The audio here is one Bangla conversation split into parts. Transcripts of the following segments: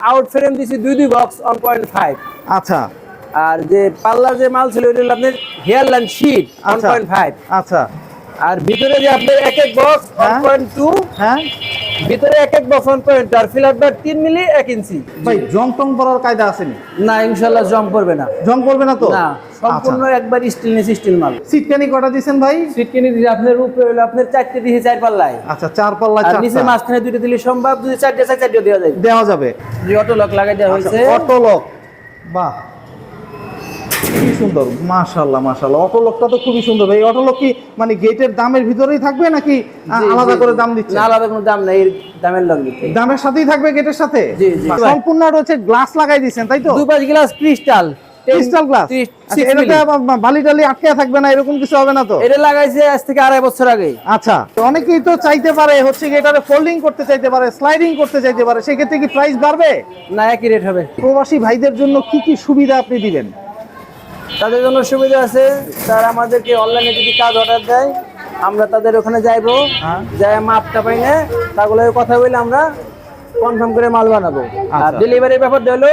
আউট ফ্রেম দিছি দুই দুই বক্স ওয়ান পয়েন্ট ফাইভ আচ্ছা। আর যে পাল্লার যে মাল ছিল ওইটা আপনার hair line sheet one point five আচ্ছা। আর ভিতরে যে আপনার এক এক বক্স ওয়ান। পয়েন্ট টু হ্যাঁ। ভিতরে এক এক ওয়ান পয়েন্ট আর ফিলার বার তিন মিলি এক ইঞ্চি। ভাই জং টং পরার কায়দা আসেনি না? ইনশাল্লাহ জং পড়বে না। জং পড়বে না তো? না সম্পূর্ণ একবার স্টিলনেস স্টিল মাল। সিট কানি কটা দিছেন ভাই? সিট কিনে দিয়েছি আপনার উপরে হলো আপনার চারটে দিয়েছি চার পাল্লায়। আচ্ছা চার পাল্লা আর নিচে মাঝখানে দুটো দিলে সম্ভব যদি চারটে চার চারটে দেওয়া যায়। দেওয়া যাবে। যে অটো লক লাগাই দেওয়া হয়েছে। অটো লক বাহ। খুবই সুন্দর মাশাল্লাহ মাশাল্লাহ অটো লকটা তো খুবই সুন্দর ভাই। অটো লক কি মানে গেটের দামের ভিতরেই থাকবে নাকি আলাদা করে দাম দিচ্ছে? না আলাদা কোনো দাম নেই দামের দিতে দামের সাথেই থাকবে গেটের সাথে? জি, জি। সম্পূর্ণ হচ্ছে গ্লাস লাগাই দিয়েছেন তাই তো? দুই গ্লাস ক্রিস্টাল। Crystal glass? আচ্ছা, এটাতে বালি টালি আটকে থাকবে না এরকম কিছু হবে না তো? এটা লাগাইছে আজ থেকে আড়াই বছর আগে। আচ্ছা অনেকেই তো চাইতে পারে হচ্ছে কি এটারে ফোল্ডিং করতে চাইতে পারে স্লাইডিং করতে চাইতে পারে সেক্ষেত্রে কি প্রাইস বাড়বে? না একই রেট হবে। প্রবাসী ভাইদের জন্য কি কি সুবিধা আপনি দিবেন? তাদের জন্য সুবিধা আছে। তারা আমাদেরকে অনলাইনে যদি কাজ অর্ডার দেয় আমরা তাদের ওখানে যাইবো। হ্যাঁ। যাই মাপটা পাই না তাগুলো কথা বলে আমরা কনফার্ম করে মাল বানাবো। আর। ডেলিভারির ব্যাপারটা হলো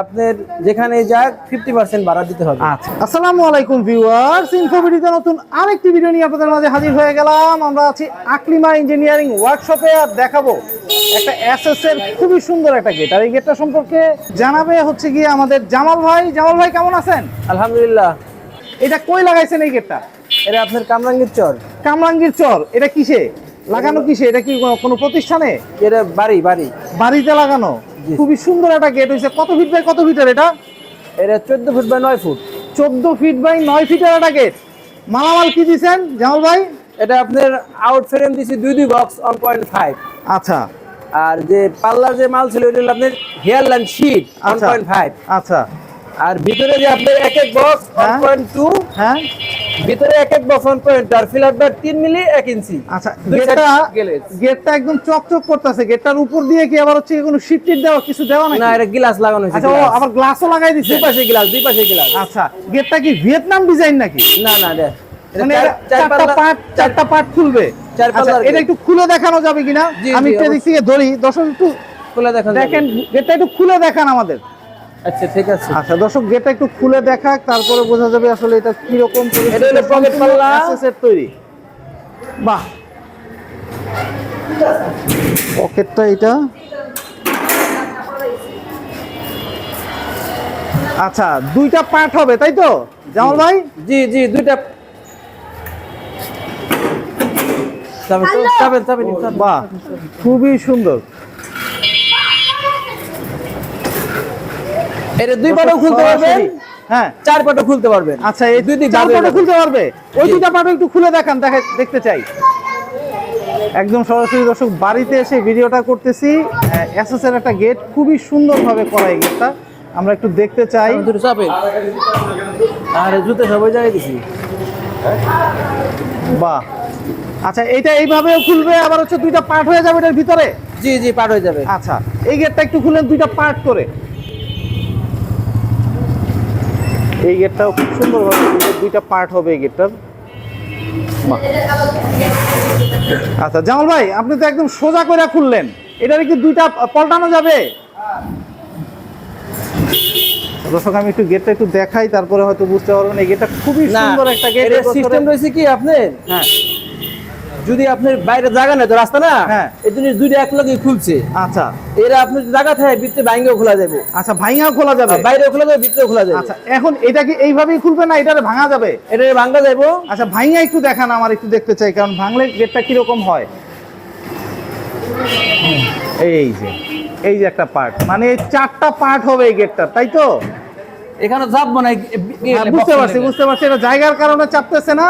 আপনার যেখানে যাক ফিফটি পার্সেন্ট ভাড়া দিতে হবে। আচ্ছা। আসসালামু আলাইকুম ভিউয়ার্স ইনফোভিডিতে নতুন আরেকটি ভিডিও নিয়ে আপনাদের মাঝে হাজির হয়ে গেলাম। আমরা আছি আকলিমা ইঞ্জিনিয়ারিং ওয়ার্কশপে আর দেখাবো একটা এসএস এর খুবই সুন্দর একটা গেট আর এই গেটটা সম্পর্কে জানাবে হচ্ছে গিয়ে আমাদের জামাল ভাই। জামাল ভাই কেমন আছেন? আলহামদুলিল্লাহ। এটা কই লাগাইছেন এই গেটটা এটা আপনার কামরাঙ্গীর চর। কামরাঙ্গীর চর। এটা কিসে? লাগানো কিসে? এটা কি কোনো- প্রতিষ্ঠানে? এটা বাড়ি বাড়ি। বাড়িতে লাগানো? খুবই সুন্দর একটা গেট হয়েছে। কত ফিট বাই কত ফিটের এটা? এটা চোদ্দ ফুট বাই নয় ফুট। চোদ্দ ফিট বাই নয় ফিটের একটা গেট মালামাল কি দিছেন জামাল ভাই? এটা আপনার আউট ফ্রেম দিছি দুই দুই বক্স ওয়ান পয়েন্ট ফাইভ আচ্ছা। আর যে পাল্লার যে মাল ছিল হলো আপনার হেয়ার লাইন শিট ওয়ান আচ্ছা পয়েন্ট ফাইভ আচ্ছা। আর ভিতরে যে আপনার এক এক বক্স ওয়ান হ্যাঁ। পয়েন্ট টু হ্যাঁ। ভিতরে এক এক বক্স ওয়ান পয়েন্ট আর ফিলার বার তিন মিলি এক ইঞ্চি। আচ্ছা গেটটা গেটটা একদম চকচক করতেছে। গেটটার উপর দিয়ে কি আবার হচ্ছে কোনো শিফটেড দেওয়া কিছু দেওয়া নাকি? না এটা গ্লাস লাগানো হয়েছে আচ্ছা ও আবার গ্লাসও লাগাই দিছে? দুই পাশে গ্লাস দুই পাশে গ্লাস আচ্ছা গেটটা কি ভিয়েতনাম ডিজাইন নাকি? না না এটা মানে চারটা পার্ট চারটা পার্ট খুলবে। এটা একটু খুলে দেখানো যাবে কিনা? আমি থেকে ধরি। দর্শক একটু খুলে দেখেন দেখেন গেটটা একটু খুলে দেখান আমাদের। আচ্ছা ঠিক আছে। আচ্ছা দর্শক গেটটা একটু খুলে দেখাক তারপরে বোঝা যাবে আসলে এটা কীরকম এটা হলো pocket পাল্লা। সেট তৈরি। বাহ। পকেটটা এটা আচ্ছা দুইটা পার্ট হবে তাই তো? জামাল ভাই? জি জি দুইটা বাহ খুবই সুন্দর। এটা দুই পাটও খুলতে পারবেন? হ্যাঁ। চার পাটও খুলতে পারবেন। আচ্ছা এই দুই দিক চার পাটও খুলতে পারবে? ওই জি। দুইটা পাটও একটু খুলে দেখান দেখে দেখতে চাই। একদম সরাসরি দর্শক বাড়িতে এসে ভিডিওটা করতেছি। এসএস একটা গেট খুবই সুন্দরভাবে করা এই গেটটা আমরা একটু দেখতে চাই। চাপেন। আরে জুতো সবাই জায়গায় দিছি। বাহ। আচ্ছা এটা এইভাবেও খুলবে আবার হচ্ছে দুইটা পার্ট হয়ে যাবে এটার ভিতরে? জি জি পার হয়ে যাবে। আচ্ছা এই গেটটা একটু খুললেন দুইটা পার্ট করে। এই গেটটাও খুব সুন্দরভাবে দুইটা পার্ট হবে এই গেটটার। আচ্ছা জামাল ভাই আপনি তো একদম সোজা করে খুললেন। এটার কি দুইটা পল্টানো যাবে? দর্শক আমি একটু গেটটা একটু দেখাই তারপরে হয়তো বুঝতে পারবেন এই গেটটা খুবই সুন্দর একটা গেট সিস্টেম রয়েছে কি আপনার? হ্যাঁ। যদি আপনার বাইরে জায়গা নেই তো রাস্তা না হ্যাঁ। এই জিনিস দুইটা এক লগে খুলছে। আচ্ছা। এরা আপনি জায়গা থাকে ভিতরে ভাঙ্গেও খোলা যাবে। আচ্ছা ভাইঙাও খোলা যাবে? বাইরেও খোলা যাবে ভিতরেও খোলা যাবে। আচ্ছা এখন এটা কি এইভাবেই খুলবে না এটারে ভাঙা যাবে? এটা ভাঙ্গা যাব আচ্ছা ভাইঙা একটু দেখান আমার একটু দেখতে চাই কারণ ভাঙলে গেটটা কীরকম হয়? এই যে এই যে একটা পার্ট মানে চারটা পার্ট হবে এই গেটটা তাই তো? এখানে চাপবো না হ্যাঁ, বুঝতে পারছি বুঝতে পারছি। এটা জায়গার কারণে চাপতেছে না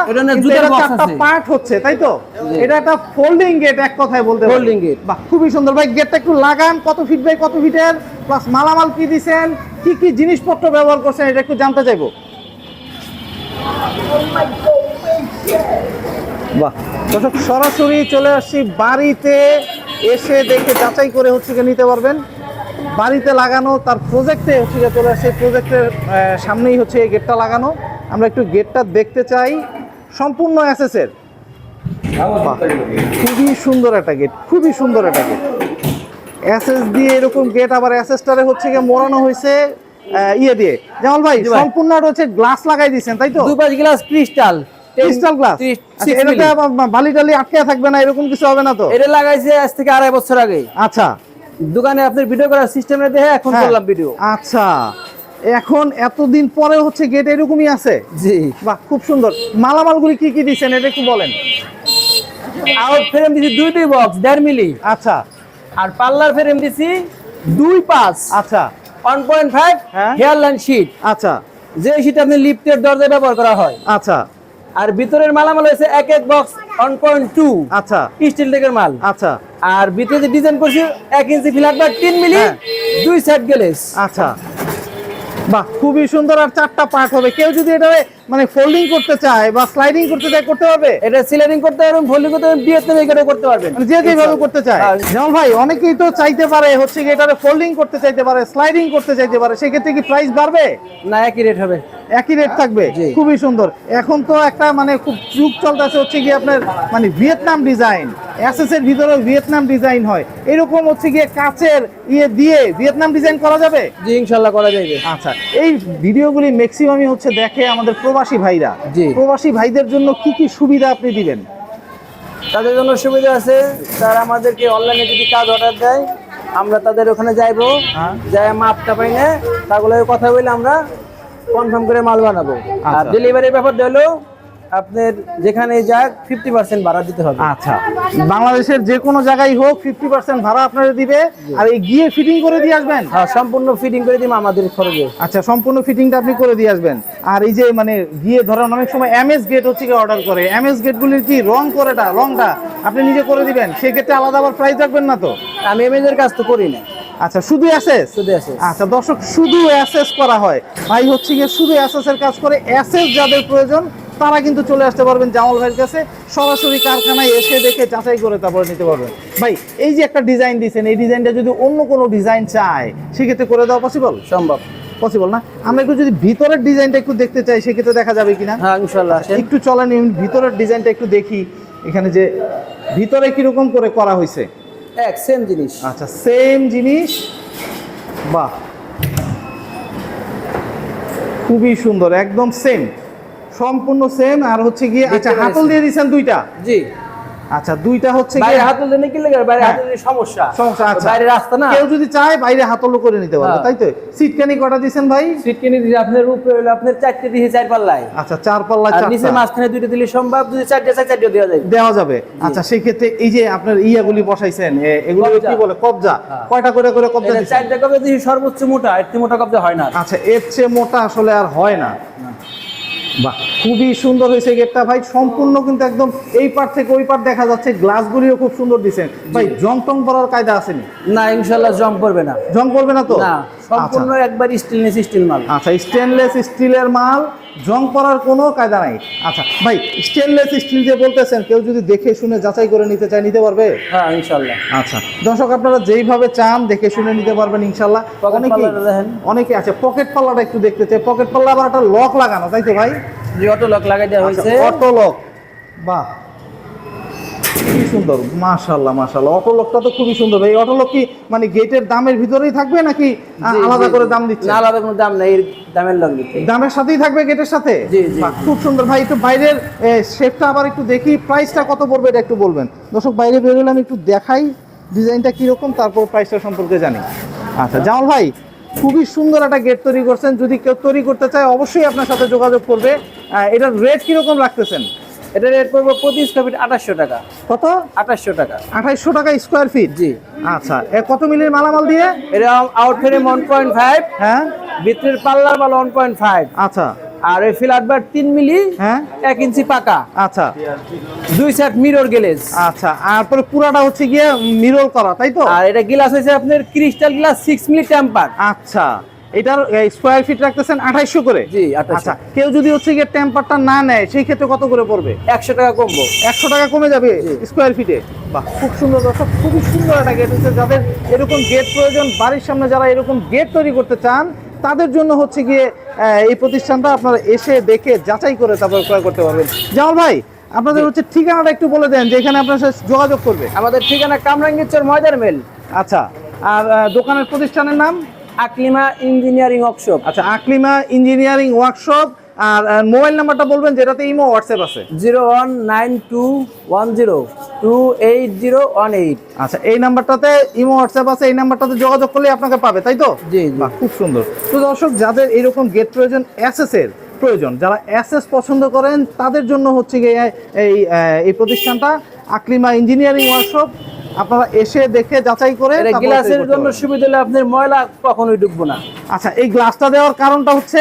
এটা চারটা পার্ট হচ্ছে তাই তো? এটা একটা ফোল্ডিং গেট এক কথায় বলতে। Folding gate। বাহ খুবই সুন্দর। ভাই গেটটা একটু লাগান কত ফিট বাই কত ফিটের প্লাস মালামাল কি দিছেন কি কি জিনিসপত্র ব্যবহার করছেন এটা একটু জানতে চাইব। বাহ দর্শক সরাসরি চলে আসছি বাড়িতে এসে দেখে যাচাই করে হচ্ছে নিতে পারবেন। বাড়িতে লাগানো তার প্রজেক্টে হচ্ছে গিয়ে চলে আসছে প্রজেক্টের সামনেই হচ্ছে এই গেটটা লাগানো। আমরা একটু গেটটা দেখতে চাই। সম্পূর্ণ অ্যাসেসের খুবই সুন্দর একটা গেট খুবই সুন্দর একটা গেট অ্যাসেস দিয়ে এরকম গেট আবার এসএসটারে হচ্ছে গিয়ে মোড়ানো হয়েছে ইয়ে দিয়ে। জামাল ভাই সম্পূর্ণ হচ্ছে গ্লাস লাগাই দিয়েছেন তাই তো? দুই গ্লাস ক্রিস্টাল ক্রিস্টাল গ্লাস বালি টালি আটকে থাকবে না এরকম কিছু হবে না তো? এটা লাগাইছে আজ থেকে আড়াই বছর আগে। আচ্ছা। দোকানে আপনার ভিডিও করার সিস্টেমে দেখে এখন হ্যাঁ। করলাম ভিডিও আচ্ছা এখন এতদিন পরে হচ্ছে গেট এরকমই আছে? জি। বাহ খুব সুন্দর। মালামালগুলি কি কি দিচ্ছেন এটা একটু বলেন। আউট ফ্রেম দিছি দুই দুই বক্স দেড় মিলি। আচ্ছা। আর পাল্লার ফ্রেম দিছি দুই পাঁচ। আচ্ছা। ওয়ান পয়েন্ট ফাইভ হ্যাঁ। হেয়ার লাইন শিট আচ্ছা। যে শিট আপনি লিফটের দরজায় ব্যবহার করা হয়। আচ্ছা। আর ভিতরের মালামাল হয়েছে এক এক বক্স ওয়ান পয়েন্ট টু আচ্ছা। স্টিল টেকের মাল। আচ্ছা। আর ভিতরে যে ডিজাইন করছি এক ইঞ্চি ফিলার বা তিন মিলি হ্যাঁ। দুই সাইড গেলেস আচ্ছা। বাহ খুবই সুন্দর আর চারটা পার্ট হবে। কেউ যদি এটা মানে ফোল্ডিং করতে চায় বা স্লাইডিং করতে চায় করতে পারবে? এটা সিলারিং করতে পারবেন ফোল্ডিং করতে পারবেন বিয়েতে এখানে করতে পারবেন মানে যে যেভাবে করতে চায়। হ্যাঁ। যেমন ভাই অনেকেই তো চাইতে পারে হচ্ছে কি এটারে ফোল্ডিং করতে চাইতে পারে স্লাইডিং করতে চাইতে পারে সেক্ষেত্রে কি প্রাইস বাড়বে? না একই রেট হবে। একই রেট থাকবে? খুবই সুন্দর। এখন তো একটা মানে খুব যুগ চলতেছে হচ্ছে কি আপনার মানে ভিয়েতনাম ডিজাইন এসএস এর ভিতরে ভিয়েতনাম ডিজাইন হয়। এরকম হচ্ছে গিয়ে কাচের ইয়ে দিয়ে ভিয়েতনাম ডিজাইন করা যাবে? জি ইনশাল্লাহ করা যাবে আচ্ছা এই ভিডিওগুলি ম্যাক্সিমামই হচ্ছে দেখে আমাদের প্রবাসী ভাইরা। প্রবাসী ভাইদের জন্য কি কি সুবিধা আপনি দিবেন তাদের জন্য সুবিধা আছে তারা আমাদেরকে অনলাইনে যদি কাজ অর্ডার দেয় আমরা তাদের ওখানে যাইব হ্যাঁ। যাই মাপটা পাই না তাগুলো কথা বলে আমরা কনফার্ম করে মাল বানাবো আর আচ্ছা। ডেলিভারির ব্যাপার হলো আপনার যেখানে যাক ফিফটি পার্সেন্ট ভাড়া দিতে হবে। আচ্ছা। বাংলাদেশের যে কোনো জায়গায় হোক ফিফটি পার্সেন্ট ভাড়া আপনারা দিবে। আর এই গিয়ে ফিটিং করে দিয়ে আসবেন? হ্যাঁ সম্পূর্ণ ফিটিং করে দিব আমাদের খরচে। আচ্ছা সম্পূর্ণ ফিটিংটা আপনি করে দিয়ে আসবেন। আর এই যে মানে গিয়ে ধরেন অনেক সময় এমএস গেট হচ্ছে কি অর্ডার করে। এমএস গেটগুলির কি রং করেটা রংটা আপনি নিজে করে দিবেন? সেক্ষেত্রে আলাদা আবার প্রাইস রাখবেন না তো? আমি এমএজের কাজ তো করি না। আচ্ছা শুধু অ্যাসেস শুধু আছে আচ্ছা দর্শক শুধু অ্যাসেস করা হয়। ভাই হচ্ছে গিয়ে শুধু অ্যাসেস এর কাজ করে। অ্যাসেস যাদের প্রয়োজন তারা কিন্তু চলে আসতে পারবেন জামাল ভাইয়ের কাছে। সরাসরি কারখানায় এসে দেখে যাচাই করে তারপরে নিতে পারবেন। ভাই এই যে একটা ডিজাইন দিয়েছেন এই ডিজাইনটা যদি অন্য কোনো ডিজাইন চায় সেক্ষেত্রে করে দেওয়া পসিবল সম্ভব। পসিবল না? আমরা একটু যদি ভিতরের ডিজাইনটা একটু দেখতে চাই সেক্ষেত্রে দেখা যাবে কিনা? হ্যাঁ ইনশাল্লাহ একটু চলেন ভিতরের ডিজাইনটা একটু দেখি। এখানে যে ভিতরে কীরকম করে করা হয়েছে? এক সেম জিনিস। আচ্ছা সেম জিনিস। বাহ। খুবই সুন্দর একদম সেম সম্পূর্ণ সেম আর হচ্ছে গিয়ে আচ্ছা হাতল দিয়ে দিয়েছেন দুইটা? জি। আচ্ছা দুইটা হচ্ছে বাইরে গিয়ে হাত তুলতে নাকি লেগে? বাইরে হ্যাঁ। হাত তুলতে সমস্যা। সমস্যা আচ্ছা। বাইরে রাস্তা না? কেউ যদি চায় বাইরে হাতলও করে নিতে পারবে হ্যাঁ। তাই তো? সিটকানি কটা দিয়েছেন ভাই? সিট কিনে দিলে আপনার উপরে হলো আপনার চারটে দিয়ে চার পাল্লায়। আচ্ছা চার পাল্লা আর নিচে মাঝখানে দুইটা দিলে সম্ভব যদি চারটে চার চারটে দেওয়া যায়। দেওয়া যাবে। আচ্ছা সেই ক্ষেত্রে এই যে আপনার ইয়াগুলি বসাইছেন এগুলো কি বলে? কবজা। হ্যাঁ। কয়টা করে করে কবজা এটা দিচ্ছেন? চারটে কবে সর্বোচ্চ মোটা এর থেকে মোটা কবে হয় না। আচ্ছা এর চেয়ে মোটা আসলে আর হয় না। বাহ খুবই সুন্দর হয়েছে গেটটা। ভাই সম্পূর্ণ কিন্তু একদম এই পার থেকে ওই পার দেখা যাচ্ছে। গ্লাসগুলিও খুব সুন্দর দিচ্ছেন ভাই জং। টং পরার কায়দা আসেনি না? ইনশাল্লাহ জং করবে না। জং করবে না তো? না সম্পূর্ণ একবার স্টেনলেস স্টিল মাল। আচ্ছা স্টেনলেস স্টিলের মাল। জং পড়ার কোনো কায়দা নাই। আচ্ছা ভাই স্টেনলেস স্টিল যে বলতেছেন কেউ যদি দেখে শুনে যাচাই করে নিতে চায় নিতে পারবে? হ্যাঁ ইনশাল্লাহ আচ্ছা দর্শক আপনারা যেইভাবে চান দেখে শুনে নিতে পারবেন ইনশাল্লাহ অনেকেই অনেকে আছে পকেট পাল্লাটা একটু দেখতে চাই। পকেট পাল্লা আবার একটা লক লাগানো তাই তো ভাই? যে অটো লক লাগাই দেওয়া হয়েছে। অটো লক বাহ কি সুন্দর মাশাল্লাহ মাশাল্লাহ অটো লকটা তো খুবই সুন্দর। এই অটো লক কি মানে গেটের দামের ভিতরেই থাকবে নাকি আলাদা করে দাম দিচ্ছে? আলাদা কোনো দাম নেই। দামের সাথেই থাকবে গেটের সাথে? জি, জি। খুব সুন্দর। ভাই একটু বাইরের শেপটা আবার একটু দেখি। প্রাইসটা কত পড়বে এটা একটু বলবেন। দর্শক বাইরে বেরোলে আমি একটু দেখাই ডিজাইনটা কীরকম তারপর প্রাইসটা সম্পর্কে জানি। আচ্ছা জামাল ভাই খুবই সুন্দর একটা গেট তৈরি করছেন। যদি কেউ তৈরি করতে চায় অবশ্যই আপনার সাথে যোগাযোগ করবে। এটার রেট কীরকম রাখতেছেন? এটা রেট পড়বে প্রতি স্কোয়ার ফিট আঠাশশো টাকা। কত? আঠাশশো টাকা। আঠাইশশো টাকা স্কোয়ার ফিট জি। আচ্ছা এ কত মিলির মালামাল দিয়ে? এটা out frame one point five হ্যাঁ? ভিতরের পাল্লার মাল ওয়ান পয়েন্ট ফাইভ আচ্ছা। আর ওই ফিলার বার তিন মিলি হ্যাঁ। এক ইঞ্চি পাকা। আচ্ছা। দুই সেট মিরর গ্লেজ আচ্ছা আর পরে পুরাটা হচ্ছে গিয়ে মিরর করা তাই তো? আর এটা গ্লাস হয়েছে আপনার crystal glass six milli temper আচ্ছা এটার স্কোয়ার ফিট রাখতেছেন আঠাইশশো করে? জি, 2800 আচ্ছা কেউ যদি হচ্ছে গিয়ে টেম্পারটা না নেয় সেই ক্ষেত্রে কত করে পড়বে? একশো টাকা কমবো। একশো টাকা কমে যাবে স্কোয়ার ফিটে বাহ খুব সুন্দর দর্শক খুবই সুন্দর একটা গেট হচ্ছে যাদের এরকম গেট প্রয়োজন। বাড়ির সামনে যারা এরকম গেট তৈরি করতে চান তাদের জন্য হচ্ছে গিয়ে এই প্রতিষ্ঠানটা আপনারা এসে দেখে যাচাই করে তারপর ক্রয় করতে পারবেন। জামাল ভাই আপনাদের হচ্ছে ঠিকানাটা একটু বলে দেন যে এখানে আপনার সাথে যোগাযোগ করবে। আমাদের ঠিকানা কামরাঙ্গীরচর ময়দার মেল। আচ্ছা আর দোকানের প্রতিষ্ঠানের নাম? Aklima engineering workshop. আচ্ছা আকলিমা ইঞ্জিনিয়ারিং ওয়ার্কশপ আর মোবাইল নাম্বারটা বলবেন যেটাতে ইমো হোয়াটসঅ্যাপ আছে। Zero one nine two one zero. আচ্ছা এই নাম্বারটাতে ইমো হোয়াটসঅ্যাপ আছে এই নাম্বারটাতে যোগাযোগ করলে আপনাকে পাবে তাই তো? জি জি। খুব সুন্দর। তো দর্শক যাদের এরকম গেট প্রয়োজন এসএস এর প্রয়োজন যারা এসএস পছন্দ করেন তাদের জন্য হচ্ছে গিয়ে এই এই প্রতিষ্ঠানটা আকলিমা ইঞ্জিনিয়ারিং ওয়ার্কশপ। আপনারা এসে দেখে যাচাই করে গ্লাসের জন্য সুবিধা হলে আপনার ময়লা কখনোই ঢুকবো না। আচ্ছা এই গ্লাসটা দেওয়ার কারণটা হচ্ছে?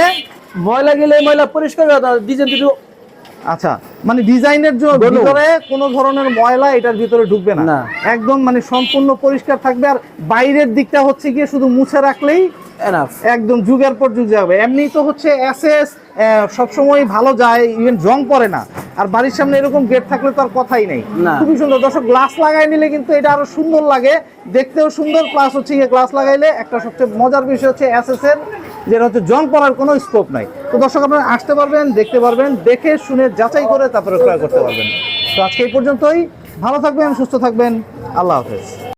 ময়লা গেলে ময়লা পরিষ্কার ডিজাইন দুটো আচ্ছা মানে ডিজাইনের জন্য ভিতরে কোনো ধরনের ময়লা এটার ভিতরে ঢুকবে না। একদম মানে সম্পূর্ণ পরিষ্কার থাকবে আর বাইরের দিকটা হচ্ছে গিয়ে শুধু মুছে রাখলেই একদম যুগের পর যুগ যাবে। এমনি তো হচ্ছে এসএস সবসময় ভালো যায় ইভেন জং পড়ে না। আর বাড়ির সামনে এরকম গেট থাকলে তো আর কথাই নেই। খুবই সুন্দর। দর্শক গ্লাস লাগাই নিলে কিন্তু এটা আরও সুন্দর লাগে। দেখতেও সুন্দর প্লাস হচ্ছে গিয়ে গ্লাস লাগাইলে একটা সবচেয়ে মজার বিষয় হচ্ছে এসএস এর যেটা হচ্ছে জং পড়ার কোনো স্কোপ নাই। তো দর্শক আপনারা আসতে পারবেন, দেখতে পারবেন, দেখে শুনে যাচাই করে তারপরে ক্রয় করতে পারবেন। তো আজকে এই পর্যন্তই। ভালো থাকবেন, সুস্থ থাকবেন। আল্লাহ হাফেজ।